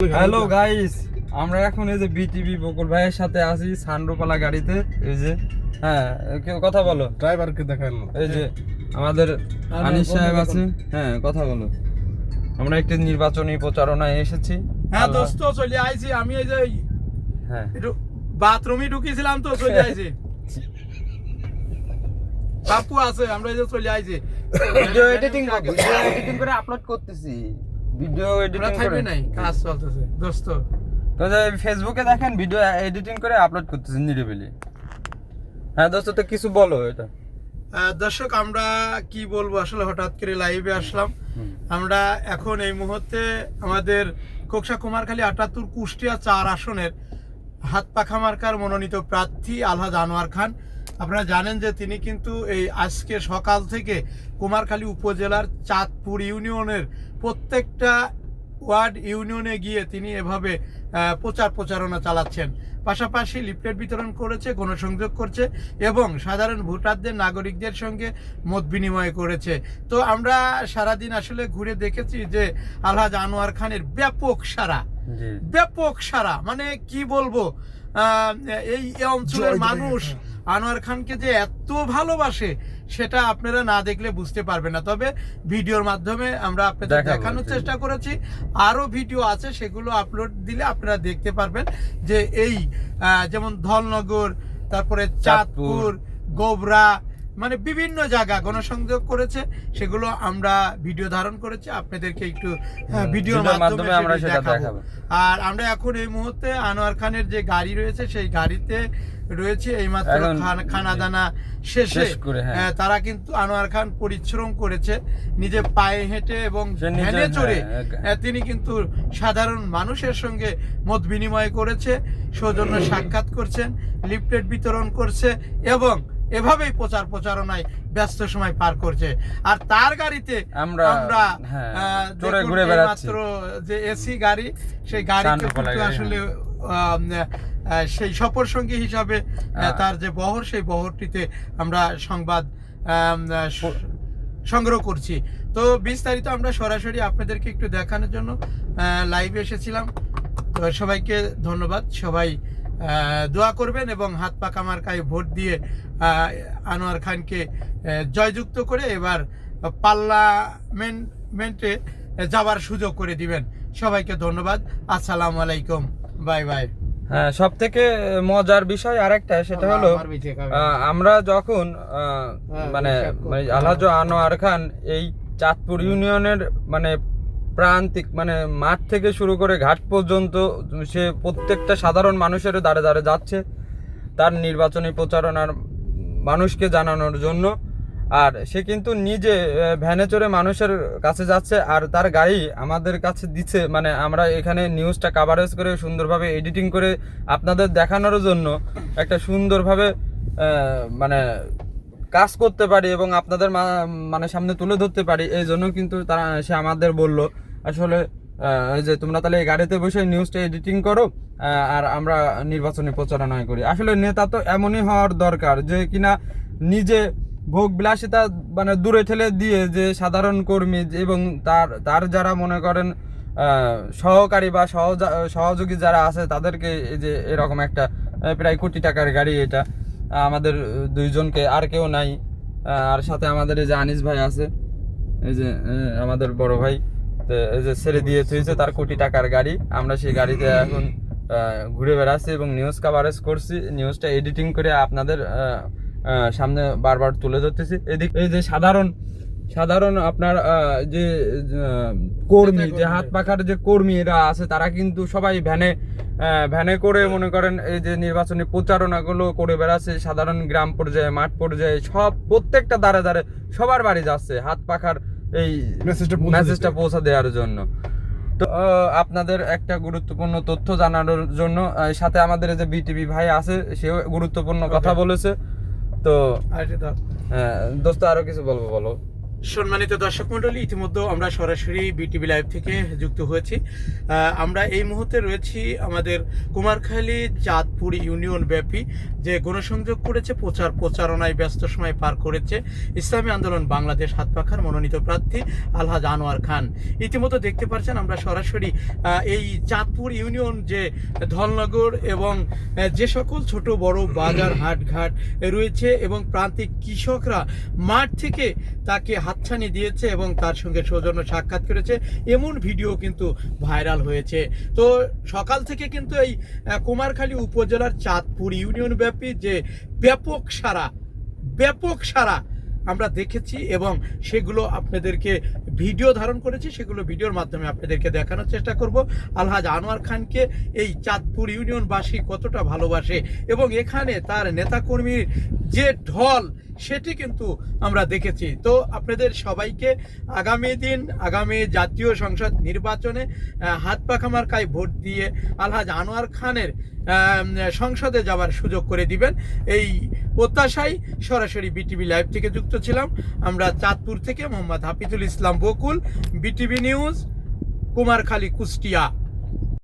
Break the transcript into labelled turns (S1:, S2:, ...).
S1: Hello guys আমরা এখন এই যে বিটিভি বকুল ভাইয়ের সাথে আছি সানরুপালা গাড়িতে। এই যে হ্যাঁ কেউ কথা বলো।
S2: ড্রাইভারকে দেখান
S1: এই যে আমাদের আনিস সাহেব আছে। হ্যাঁ কথা বলো। আমরা একটি নির্বাচনী প্রচারণায় এসেছি।
S3: হ্যাঁ দোস্ত চলে আইছি। আমি এই যে
S1: হ্যাঁ।
S3: একটু বাথরুমে ঢুকিয়েছিলাম তো চলে আইছি। বাপু আছে আমরা এই যে চলে আইছি।
S1: ভিডিও এডিটিং ভিডিও এডিটিং করে আপলোড করতেছি। ভিডিও এডিটিং করে।
S3: নাই কাজ চলতেছে দোস্ত।
S1: তো ফেসবুকে দেখেন ভিডিও এডিটিং করে আপলোড করতেছি নিরিবিলি। হ্যাঁ দোস্ত তো কিছু বলো এটা।
S3: দর্শক আমরা কি বলব? আসলে হঠাৎ করে লাইভে আসলাম। আমরা এখন এই মুহূর্তে আমাদের কোকসা কুমারখালী আটাত্তর কুষ্টিয়া চার আসনের হাত পাখা মার্কার মনোনীত প্রার্থী আলহাজ আনোয়ার খান। আপনারা জানেন যে তিনি কিন্তু এই আজকে সকাল থেকে কুমারখালী উপজেলার চাঁদপুর ইউনিয়নের প্রত্যেকটা ওয়ার্ড ইউনিয়নে গিয়ে তিনি এভাবে প্রচার প্রচারণা চালাচ্ছেন। পাশাপাশি লিফলেট বিতরণ করেছে গণসংযোগ করছে এবং সাধারণ ভোটারদের নাগরিকদের সঙ্গে মত বিনিময় করেছে। তো আমরা সারাদিন আসলে ঘুরে দেখেছি যে আলহাজ আনোয়ার খানের ব্যাপক সারা ব্যাপক সারা। মানে কি বলব এই অঞ্চলের মানুষ
S2: হ্যাঁ।
S3: আনোয়ার খানকে যে এত ভালোবাসে সেটা আপনারা না দেখলে বুঝতে পারবেন না। তবে ভিডিওর মাধ্যমে আমরা আপনাদের দেখানোর চেষ্টা করেছি। আরও ভিডিও আছে সেগুলো আপলোড দিলে আপনারা দেখতে পারবেন যে এই যেমন ধলনগর তারপরে চাঁদপুর গোবরা মানে বিভিন্ন জায়গা গণসংযোগ করেছে সেগুলো আমরা ভিডিও ধারণ করেছি আপনাদেরকে একটু ভিডিওর মাধ্যমে
S1: আমরা
S3: সেটা দেখাবো। আর আমরা এখন এই মুহূর্তে আনোয়ার খানের যে গাড়ি রয়েছে সেই গাড়িতে রয়েছে এই
S1: মাত্র
S3: খান- দানা শেষে
S1: হ্যাঁ।
S3: আহ, তারা কিন্তু আনোয়ার খান পরিশ্রম করেছে নিজে পায়ে হেঁটে এবং ভ্যানে চড়ে
S1: হ্যাঁ,
S3: তিনি কিন্তু সাধারণ মানুষের সঙ্গে মত বিনিময় করেছে সৌজন্য সাক্ষাৎ করছেন লিফলেট বিতরণ করছে এবং এভাবেই প্রচার প্রচারণায় ব্যস্ত সময় পার করছে। আর তার গাড়িতে
S1: আমরা,
S3: আমরা
S1: হ্যাঁ, ঘুরে।
S3: এইমাত্র যে এসি গাড়ি সেই গাড়িতে কিন্তু আসলে সেই সফর সঙ্গী হিসাবে আহ। তার যে বহর সেই বহরটিতে আমরা সংবাদ সংগ্রহ করছি। তো বিস্তারিত আমরা সরাসরি আপনাদেরকে একটু দেখানোর জন্য লাইভে এসেছিলাম। তো সবাইকে ধন্যবাদ। সবাই দোয়া করবেন এবং হাত পাকা মার্কায় ভোট দিয়ে আহ, আনোয়ার খানকে জয়যুক্ত করে এবার পার্লামেন্টে যাওয়ার সুযোগ করে দিবেন। সবাইকে ধন্যবাদ। আসসালামু আলাইকুম। Bye bye.
S1: হ্যাঁ সব থেকে মজার বিষয় আরেকটা সেটা হলো আহ, আমরা যখন আহ,
S3: হ্যাঁ,
S1: মানে মানে আলহাজ আনোয়ার খান এই চাঁদপুর ইউনিয়নের মানে প্রান্তিক মানে মাঠ থেকে শুরু করে ঘাট পর্যন্ত সে প্রত্যেকটা সাধারণ মানুষের দাঁড়ে দাঁড়ে যাচ্ছে তার নির্বাচনী প্রচারণার মানুষকে জানানোর জন্য। আর সে কিন্তু নিজে ভ্যানে চড়ে মানুষের কাছে যাচ্ছে আর তার গাড়ি আমাদের কাছে দিচ্ছে। মানে আমরা এখানে নিউজটা কাভারেজ করে সুন্দরভাবে এডিটিং করে আপনাদের দেখানোর জন্য একটা সুন্দরভাবে মানে কাজ করতে পারি এবং আপনাদের মানে সামনে তুলে ধরতে পারি। এই জন্য কিন্তু তারা, সে আমাদের বলল আসলে যে তোমরা তাহলে গাড়িতে বসে নিউজটা এডিটিং করো আর আমরা নির্বাচনী প্রচারণা করি। আসলে নেতা তো এমনই হওয়ার দরকার যে কিনা নিজে ভোগ বিলাসিতা মানে দূরে ঠেলে দিয়ে যে সাধারণ কর্মী এবং তার তার যারা মনে করেন সহকারী বা সহযোগী যারা আছে, তাদেরকে এই যে এরকম একটা প্রায় কোটি টাকার গাড়ি এটা আমাদের দুইজনকে আর কেউ নাই। আর সাথে আমাদের এই যে আনিস ভাই আছে, এই যে আমাদের বড় ভাই। যে ছেড়ে দিয়ে থুয়েছে তার কোটি টাকার গাড়ি। আমরা সেই গাড়িতে এখন ঘুরে বেড়াচ্ছি এবং নিউজ কাভারেজ করছি। নিউজটা এডিটিং করে আপনাদের সামনে বারবার তুলে ধরতেছি। এদিক এই যে সাধারণ সাধারণ আপনার যে কর্মী, যে হাত পাখার যে কর্মীরা আছে, তারা কিন্তু সবাই ভ্যানে ভ্যানে করে মনে করেন এই যে নির্বাচনী প্রচারণাগুলো করে বেড়াচ্ছে। সাধারণ গ্রাম পর্যায়ে, মাঠ পর্যায়ে সব প্রত্যেকটা দাঁড়ে দাঁড়ে সবার বাড়ি যাচ্ছে। হাত পাখার এই
S2: মেসেজটা পৌঁছা
S1: দেওয়ার জন্য। তো আপনাদের একটা গুরুত্বপূর্ণ তথ্য জানানোর জন্য সাথে আমাদের যে বিটিভি ভাই আছে সেও গুরুত্বপূর্ণ কথা বলেছে। তো। হ্যাঁ, দোস্ত আরও কিছু বলব বলো।
S3: সম্মানিত দর্শক মন্ডলী ইতিমধ্যে আমরা সরাসরি বিটিভি লাইভ থেকে যুক্ত হয়েছি। আমরা এই মুহূর্তে রয়েছি আমাদের কুমারখালী চাঁদপুর ইউনিয়ন ব্যাপী, যে গণসংযোগ করেছে, প্রচার প্রচারণায় ব্যস্ত সময় পার করেছে ইসলামী আন্দোলন বাংলাদেশ হাত পাখার মনোনীত প্রার্থী আলহাজ আনোয়ার খান। ইতিমধ্যে দেখতে পাচ্ছেন আমরা সরাসরি এই চাঁদপুর ইউনিয়ন যে ধলনগর এবং যে সকল ছোট, বড় বাজার, হাটঘাট রয়েছে এবং প্রান্তিক কৃষকরা মাঠ থেকে তাকে হাতছানি দিয়েছে এবং তার সঙ্গে সৌজন্য সাক্ষাৎ করেছে। এমন ভিডিও কিন্তু ভাইরাল হয়েছে। তো সকাল থেকে কিন্তু এই কুমারখালী উপজেলার চাঁদপুর ইউনিয়ন ব্যাপী যে ব্যাপক সারা ব্যাপক সারা আমরা দেখেছি এবং সেগুলো আপনাদেরকে ভিডিও ধারণ করেছি, সেগুলো ভিডিওর মাধ্যমে আপনাদেরকে দেখানোর চেষ্টা করব। আলহাজ আনোয়ার খানকে এই চাঁদপুর ইউনিয়নবাসী কতটা ভালোবাসে এবং এখানে তার নেতাকর্মীর যে ঢল, সেটি কিন্তু আমরা দেখেছি। তো আপনাদের সবাইকে আগামী দিন, আগামী জাতীয় সংসদ নির্বাচনে হাত পাখা মার্কায় ভোট দিয়ে আলহাজ আনোয়ার খানের সংসদে যাওয়ার সুযোগ করে দিবেন। এই প্রত্যাশায় সরাসরি বিটিভি লাইভ থেকে যুক্ত ছিলাম। আমরা চাঁদপুর থেকে মোহাম্মদ হাফিজুল ইসলাম বকুল বিটিভি নিউজ কুমারখালী কুষ্টিয়া।